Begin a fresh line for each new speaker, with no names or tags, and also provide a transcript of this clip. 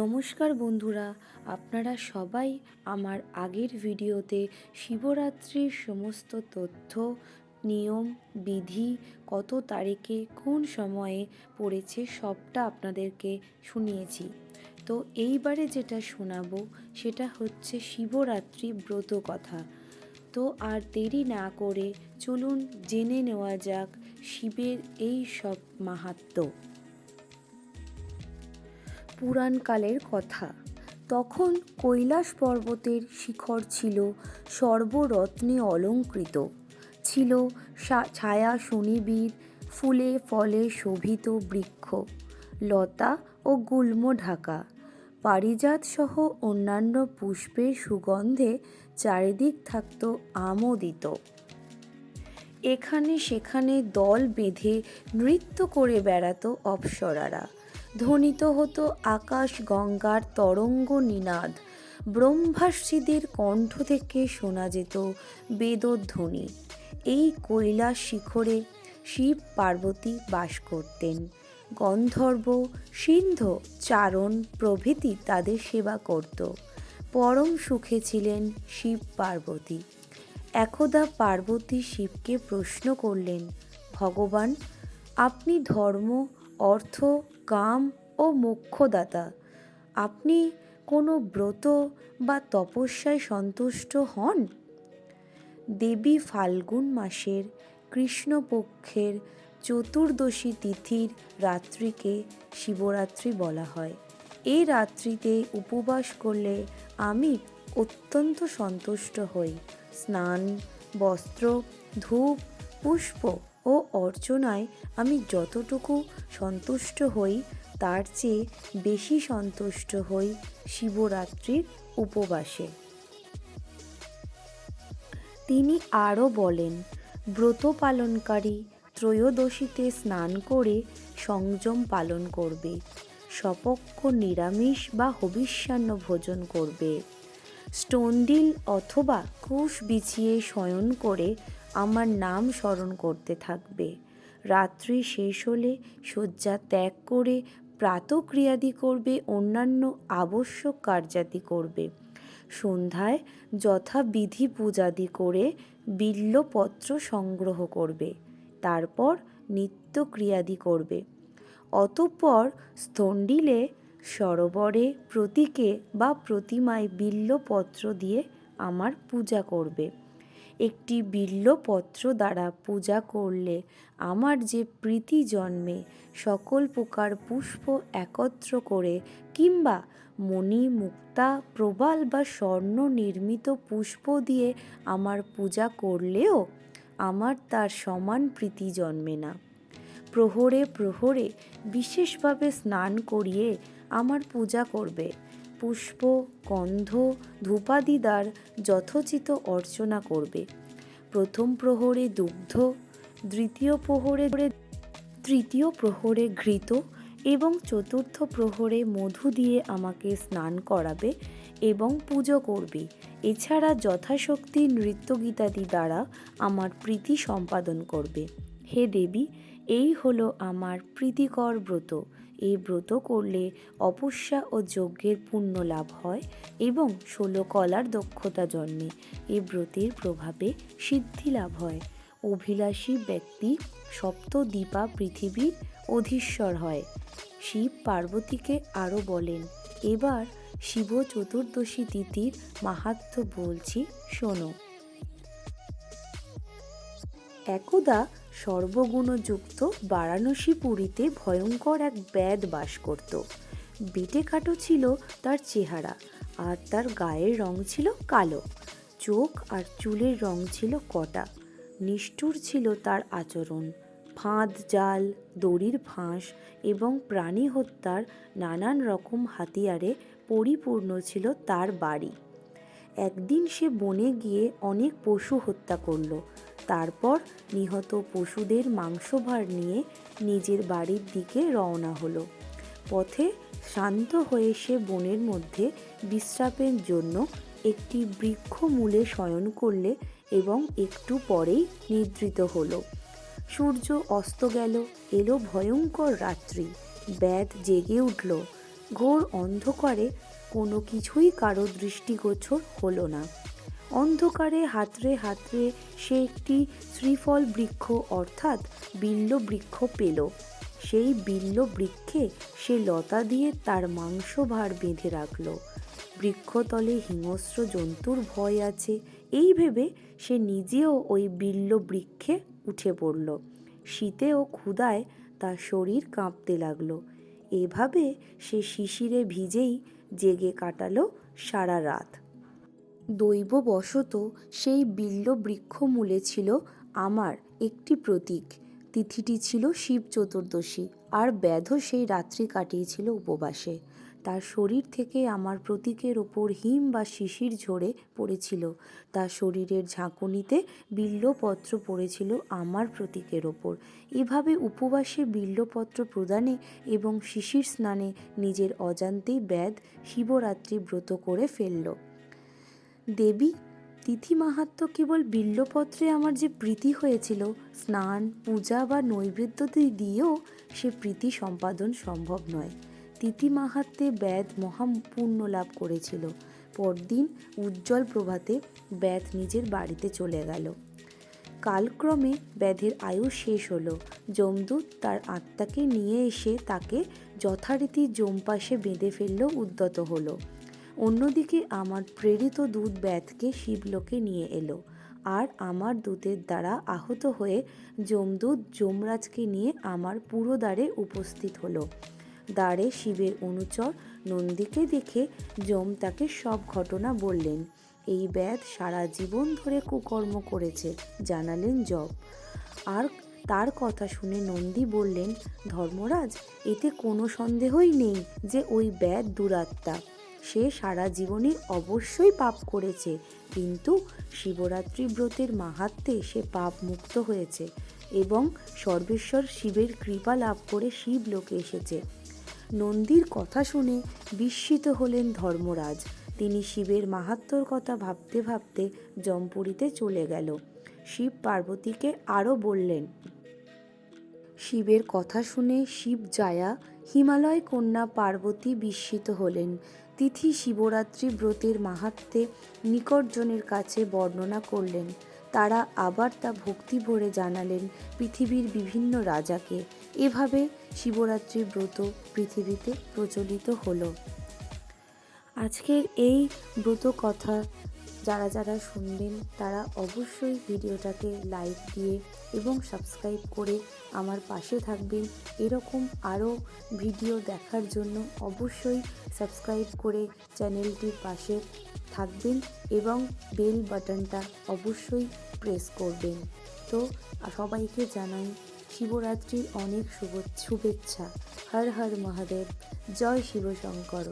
নমস্কার বন্ধুরা, আপনারা সবাই আমার আগের ভিডিওতে শিবরাত্রির সমস্ত তথ্য, নিয়ম, বিধি, কত তারিখে কোন সময়ে পড়েছে সবটা আপনাদেরকে শুনিয়েছি। তো এইবারে যেটা শোনাবো সেটা হচ্ছে শিবরাত্রি ব্রত কথা। তো আর দেরি না করে চলুন জেনে নেওয়া যাক শিবের এই সব মাহাত্ম্য পুরাণকালের কথা। তখন কৈলাস পর্বতের শিখর ছিল সর্বরত্নে অলঙ্কৃত। ছিল ছায়া সুনিবিড় ফুলে ফলে শোভিত বৃক্ষ, লতা ও গুল্ম ঢাকা। পারিজাত সহ অন্যান্য পুষ্পের সুগন্ধে চারিদিক থাকত আমোদিত। এখানে সেখানে দল বেঁধে নৃত্য করে বেড়াতো অপ্সরারা। ধ্বনিত হতো আকাশ গঙ্গার তরঙ্গ নিনাদ। ব্রহ্মাশ্রীদের কণ্ঠ থেকে শোনা যেত বেদধ্বনি। এই কৈলাস শিখরে শিব পার্বতী বাস করতেন। গন্ধর্ব সিন্ধ চারণ প্রভৃতি তাদের সেবা করত। পরম সুখে ছিলেন শিব পার্বতী। একদা পার্বতী শিবকে প্রশ্ন করলেন, ভগবান, আপনি ধর্ম অর্থ, কাম ও মোক্ষদাতা। আপনি কোনো ব্রত বা তপস্যায় সন্তুষ্ট হন? দেবী ফাল্গুন মাসের কৃষ্ণপক্ষের চতুর্দশী তিথির রাত্রিকে শিবরাত্রি বলা হয়। এই রাত্রিতে উপবাস করলে আমি অত্যন্ত সন্তুষ্ট হই। স্নান, বস্ত্র, ধূপ, পুষ্প ও অর্চনায় আমি যতটুকু সন্তুষ্ট হই, তার চেয়ে বেশি সন্তুষ্ট হই শিবরাত্রির উপবাসে। তিনি আরও বলেন, ব্রত পালনকারী ত্রয়োদশীতে স্নান করে সংযম পালন করবে সপক্ষ নিরামিষ বা হবিষ্যান্ন ভোজন করবে। স্টোনডিল অথবা কুশ বিছিয়ে শয়ন করে আমার নাম স্মরণ করতে থাকবে। রাত্রি শেষ হলে শয্যা ত্যাগ করে প্রাতক্রিয়াদি করবে, অন্যান্য আবশ্যক কার্যাদি করবে। সন্ধ্যায় যথাবিধি পূজাদি করে বিল্লপত্র সংগ্রহ করবে। তারপর নিত্যক্রিয়াদি করবে। অতঃপর স্থণ্ডিলে সরোবরে প্রতীকে বা প্রতিমায় বিল্লপত্র দিয়ে আমার পূজা করবে। একটি বিল্লপত্র দ্বারা পূজা করলে আমার যে প্রীতি জন্মে, সকল প্রকার পুষ্প একত্র করে কিংবা মণি মুক্তা প্রবাল বা স্বর্ণ নির্মিত পুষ্প দিয়ে আমার পূজা করলেও আমার তার সমান প্রীতি জন্মে না। প্রহরে প্রহরে বিশেষভাবে স্নান করিয়ে আমার পূজা করবে। পুষ্প, গন্ধ ধূপাদি দ্বার যথোচিত অর্চনা করবে। প্রথম প্রহরে দুগ্ধ, দ্বিতীয় প্রহরে তৃতীয় প্রহরে ঘৃত এবং চতুর্থ প্রহরে মধু দিয়ে আমাকে স্নান করাবে এবং পুজো করবে। এছাড়া যথাশক্তি নৃত্যগীতাদি দ্বারা আমার প্রীতি সম্পাদন করবে। হে দেবী, এই হলো আমার প্রীতিকর ব্রত। এই ব্রত করলে অপস্যা ও যজ্ঞের পুণ্য লাভ হয় এবং ষোলো কলার দক্ষতা জন্মে। এই ব্রতের প্রভাবে সিদ্ধি লাভ হয়। অভিলাষী ব্যক্তি সপ্ত দীপা পৃথিবীর অধীশ্বর হয়। শিব পার্বতীকে আরও বলেন, এবার শিব চতুর্দশী তিথির মাহাত্ম্য বলছি, শোনো। একদা সর্বগুণযুক্ত বারাণসী পুরীতে ভয়ঙ্কর এক ব্যাদ বাস করত। বেটে কাটো ছিল তার চেহারা, আর তার গায়ের রং ছিল কালো। চোখ আর চুলের রং ছিল কটা। নিষ্ঠুর ছিল তার আচরণ। ফাঁদ, জাল, দড়ির ফাঁস এবং প্রাণী হত্যার নানান রকম হাতিয়ারে পরিপূর্ণ ছিল তার বাড়ি। একদিন সে বনে গিয়ে অনেক পশু হত্যা করল। তারপর নিহত পশুদের মাংসভার নিয়ে নিজের বাড়ির দিকে রওনা হলো। পথে শান্ত হয়ে সে বনের মধ্যে বিশ্রামের জন্য একটি বৃক্ষমূলে শয়ন করলে এবং একটু পরেই নিদ্রিত হলো। সূর্য অস্ত গেল, এলো ভয়ঙ্কর রাত্রি ব্যাদ জেগে উঠল, ঘোর অন্ধকারে কোনো কিছুই কারও দৃষ্টিগোচর হলো না। অন্ধকারে হাতড়ে হাতড়ে সে একটি শ্রীফল বৃক্ষ অর্থাৎ বিল্ল বৃক্ষ পেল। সেই বিল্ল বৃক্ষে সে লতা দিয়ে তার মাংস ভার বেঁধে রাখল। বৃক্ষতলে হিংস্র জন্তুর ভয় আছে। এই ভেবে সে নিজেও ওই বিল্ল বৃক্ষে উঠে পড়ল। শীতে ও ক্ষুধায় তার শরীর কাঁপতে লাগল। এভাবে সে শিশিরে ভিজেই জেগে কাটালো সারা রাত। দৈববশত সেই বিল্ল বৃক্ষমূলে ছিল আমার একটি প্রতীক। তিথিটি ছিল শিব চতুর্দশী, আর ব্যাধ সেই রাত্রি কাটিয়েছিল উপবাসে। তার শরীর থেকে আমার প্রতীকের ওপর হিম বা শিশির ঝরে পড়েছিল। তার শরীরের ঝাঁকুনিতে বিল্লপত্র পড়েছিল আমার প্রতীকের ওপর। এভাবে উপবাসে বিল্লপত্র প্রদানে এবং শিশির স্নানে নিজের অজান্তেই ব্যাধ শিবরাত্রি ব্রত করে ফেলল। দেবী, তিথি মাহাত্ম কেবল বিল্লপত্রে আমার যে প্রীতি হয়েছিল, স্নান, পূজা বা নৈবেদ্য দিয়েও সে প্রীতি সম্পাদন সম্ভব নয়। তিথি মাহাত্মে ব্যাদ মহাপুণ্য লাভ করেছিল। পরদিন উজ্জ্বল প্রভাতে ব্যাদ নিজের বাড়িতে চলে গেল। কালক্রমে ব্যাধের আয়ু শেষ হলো। যমদূত তার আত্মাকে নিয়ে এসে তাকে যথারীতি জমপাশে বেঁধে ফেললেও উদ্যত হলো। অন্যদিকে আমার প্রেরিত দূত ব্যাধকে শিবলোকে নিয়ে এলো আর আমার দূতের দ্বারা আহত হয়ে যমদূত যমরাজকে নিয়ে আমার পুরো দ্বারে উপস্থিত হলো। দ্বারে শিবের অনুচর নন্দীকে দেখে যম তাকে সব ঘটনা বললেন। এই ব্যাধ সারা জীবন ধরে কুকর্ম করেছে, জানালেন জব আর তার কথা শুনে নন্দী বললেন, ধর্মরাজ, এতে কোনো সন্দেহই নেই যে ওই ব্যাধ দুরাত্মা। সে সারা জীবনে অবশ্যই পাপ করেছে। কিন্তু শিবরাত্রি ব্রতের মাহাত্মে সে পাপ মুক্ত হয়েছে এবং সর্বেশ্বর শিবের কৃপা লাভ করে শিব লোকে এসেছে। নন্দীর কথা শুনে বিস্মিত হলেন ধর্মরাজ। তিনি শিবের মাহাত্মর কথা ভাবতে ভাবতে জমপুরীতে চলে গেল। শিব পার্বতীকে আরও বললেন, শিবের কথা শুনে শিব জায়া হিমালয় কন্যা পার্বতী বিস্মিত হলেন। তিথি শিবরাত্রি ব্রতের মাহাত্মে নিকটজনের কাছে বর্ণনা করলেন। তারা আবার তা ভক্তি ভরে জানালেন পৃথিবীর বিভিন্ন রাজাকে। এভাবে শিবরাত্রি ব্রত পৃথিবীতে প্রচলিত হলো। আজকের এই ব্রত কথা যারা যারা শুনবেন, তারা অবশ্যই ভিডিওটাকে লাইক দিয়ে এবং সাবস্ক্রাইব করে আমার পাশে থাকবেন। এরকম আরও ভিডিও দেখার জন্য অবশ্যই সাবস্ক্রাইব করে চ্যানেলটির পাশে থাকবেন এবং বেল বাটনটা অবশ্যই প্রেস করবেন। তো সবাইকে জানাই শিবরাত্রির অনেক শুভ শুভেচ্ছা। হর হর মহাদেব। জয় শিবশঙ্কর।